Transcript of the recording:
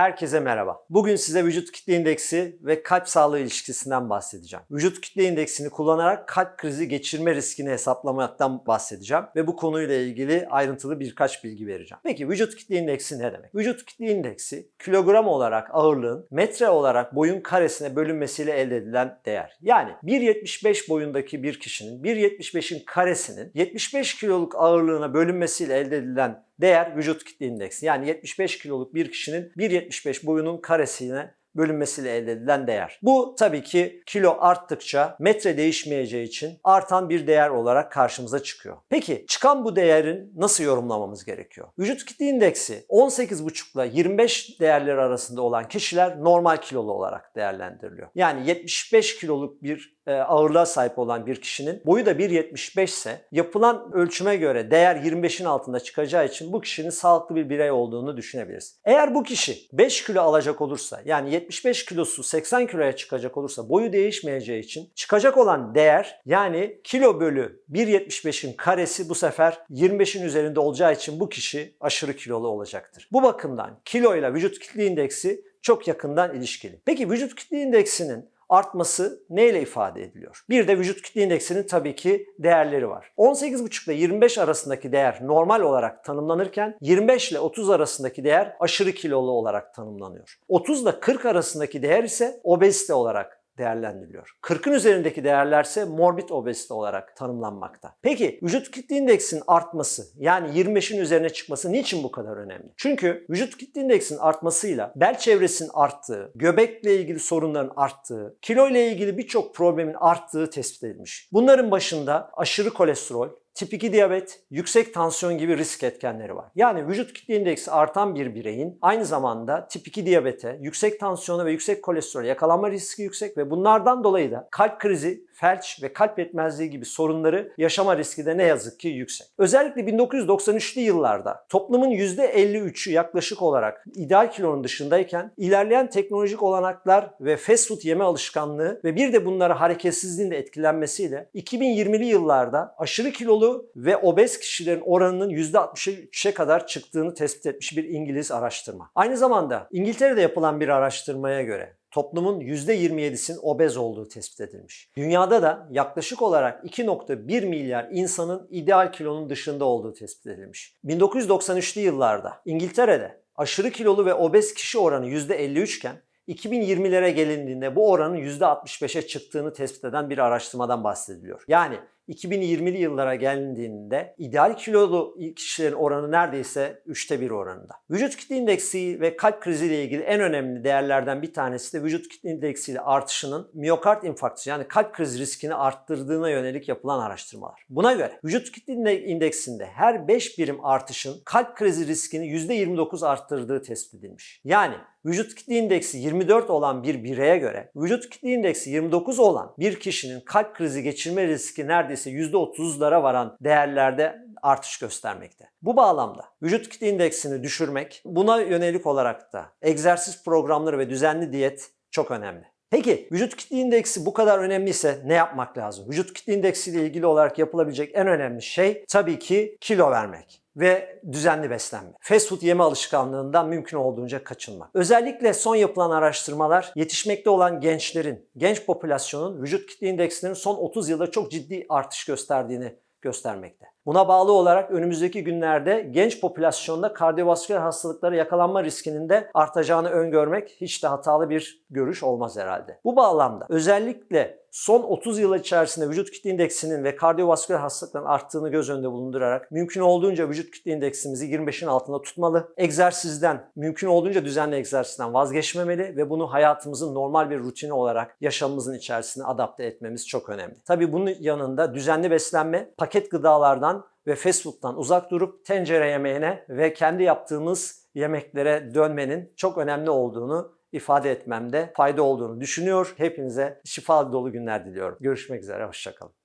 Herkese merhaba. Bugün size vücut kitle indeksi ve kalp sağlığı ilişkisinden bahsedeceğim. Vücut kitle indeksini kullanarak kalp krizi geçirme riskini hesaplamaktan bahsedeceğim ve bu konuyla ilgili ayrıntılı birkaç bilgi vereceğim. Peki vücut kitle indeksi ne demek? Vücut kitle indeksi kilogram olarak ağırlığın metre olarak boyun karesine bölünmesiyle elde edilen değer. Yani 1.75 boyundaki bir kişinin 1.75'in karesinin 75 kiloluk ağırlığına bölünmesiyle elde edilen değer vücut kitle indeksi. Yani 75 kiloluk bir kişinin 1.75 boyunun karesine bölünmesiyle elde edilen değer. Bu tabii ki kilo arttıkça metre değişmeyeceği için artan bir değer olarak karşımıza çıkıyor. Peki çıkan bu değerin nasıl yorumlamamız gerekiyor? Vücut kitle indeksi 18,5 ile 25 değerleri arasında olan kişiler normal kilolu olarak değerlendiriliyor. Yani 75 kiloluk bir ağırlığa sahip olan bir kişinin boyu da 1.75 ise yapılan ölçüme göre değer 25'in altında çıkacağı için bu kişinin sağlıklı bir birey olduğunu düşünebiliriz. Eğer bu kişi 5 kilo alacak olursa yani 75 kilosu 80 kiloya çıkacak olursa boyu değişmeyeceği için çıkacak olan değer yani kilo bölü 1.75'in karesi bu sefer 25'in üzerinde olacağı için bu kişi aşırı kilolu olacaktır. Bu bakımdan kilo ile vücut kitle indeksi çok yakından ilişkili. Peki vücut kitle indeksinin artması neyle ifade ediliyor? Bir de vücut kitle indeksinin tabii ki değerleri var. 18,5 ile 25 arasındaki değer normal olarak tanımlanırken 25 ile 30 arasındaki değer aşırı kilolu olarak tanımlanıyor. 30 ile 40 arasındaki değer ise obezite olarak değerlendiriliyor. 40'ın üzerindeki değerlerse morbid obezite olarak tanımlanmakta. Peki vücut kitle indeksinin artması yani 25'in üzerine çıkması niçin bu kadar önemli? Çünkü vücut kitle indeksinin artmasıyla bel çevresinin arttığı, göbekle ilgili sorunların arttığı, kilo ile ilgili birçok problemin arttığı tespit edilmiş. Bunların başında aşırı kolesterol, tip 2 diyabet, yüksek tansiyon gibi risk etkenleri var. Yani vücut kitle indeksi artan bir bireyin aynı zamanda tip 2 diyabete, yüksek tansiyona ve yüksek kolesterol yakalanma riski yüksek ve bunlardan dolayı da kalp krizi, felç ve kalp yetmezliği gibi sorunları yaşama riski de ne yazık ki yüksek. Özellikle 1993'lü yıllarda toplumun %53'ü yaklaşık olarak ideal kilonun dışındayken ilerleyen teknolojik olanaklar ve fast food yeme alışkanlığı ve bir de bunlara hareketsizliğin de etkilenmesiyle 2020'li yıllarda aşırı kilolu ve obez kişilerin oranının %63'e kadar çıktığını tespit etmiş bir İngiliz araştırma. Aynı zamanda İngiltere'de yapılan bir araştırmaya göre toplumun %27'sinin obez olduğu tespit edilmiş. Dünyada da yaklaşık olarak 2.1 milyar insanın ideal kilonun dışında olduğu tespit edilmiş. 1993'lü yıllarda İngiltere'de aşırı kilolu ve obez kişi oranı %53 iken 2020'lere gelindiğinde bu oranın %65'e çıktığını tespit eden bir araştırmadan bahsediliyor. Yani 2020'li yıllara gelindiğinde ideal kilolu kişilerin oranı neredeyse 3'te 1 oranında. Vücut kitle indeksi ve kalp krizi ile ilgili en önemli değerlerden bir tanesi de vücut kitle indeksiyle artışının miyokard infarktüsü yani kalp krizi riskini arttırdığına yönelik yapılan araştırmalar. Buna göre vücut kitle indeksinde her 5 birim artışın kalp krizi riskini %29 arttırdığı tespit edilmiş. Yani vücut kitle indeksi 24 olan bir bireye göre vücut kitle indeksi 29 olan bir kişinin kalp krizi geçirme riski neredeyse %30'lara varan değerlerde artış göstermekte. Bu bağlamda vücut kitle indeksini düşürmek, buna yönelik olarak da egzersiz programları ve düzenli diyet çok önemli. Peki vücut kitle indeksi bu kadar önemliyse ne yapmak lazım? Vücut kitle indeksi ile ilgili olarak yapılabilecek en önemli şey tabii ki kilo vermek ve düzenli beslenme. Fast food yeme alışkanlığından mümkün olduğunca kaçınmak. Özellikle son yapılan araştırmalar yetişmekte olan gençlerin, genç popülasyonun vücut kitle indekslerinin son 30 yılda çok ciddi artış gösterdiğini göstermekte. Buna bağlı olarak önümüzdeki günlerde genç popülasyonda kardiyovasküler hastalıklara yakalanma riskinin de artacağını öngörmek hiç de hatalı bir görüş olmaz herhalde. Bu bağlamda özellikle son 30 yıl içerisinde vücut kitle indeksinin ve kardiyovasküler hastalıkların arttığını göz önünde bulundurarak mümkün olduğunca vücut kitle indeksimizi 25'in altında tutmalı. Egzersizden, mümkün olduğunca düzenli egzersizden vazgeçmemeli ve bunu hayatımızın normal bir rutini olarak yaşamımızın içerisine adapte etmemiz çok önemli. Tabii bunun yanında düzenli beslenme, paket gıdalardan ve fast food'dan uzak durup tencere yemeğine ve kendi yaptığımız yemeklere dönmenin çok önemli olduğunu ifade etmemde fayda olduğunu düşünüyor. Hepinize şifa dolu günler diliyorum. Görüşmek üzere, hoşçakalın.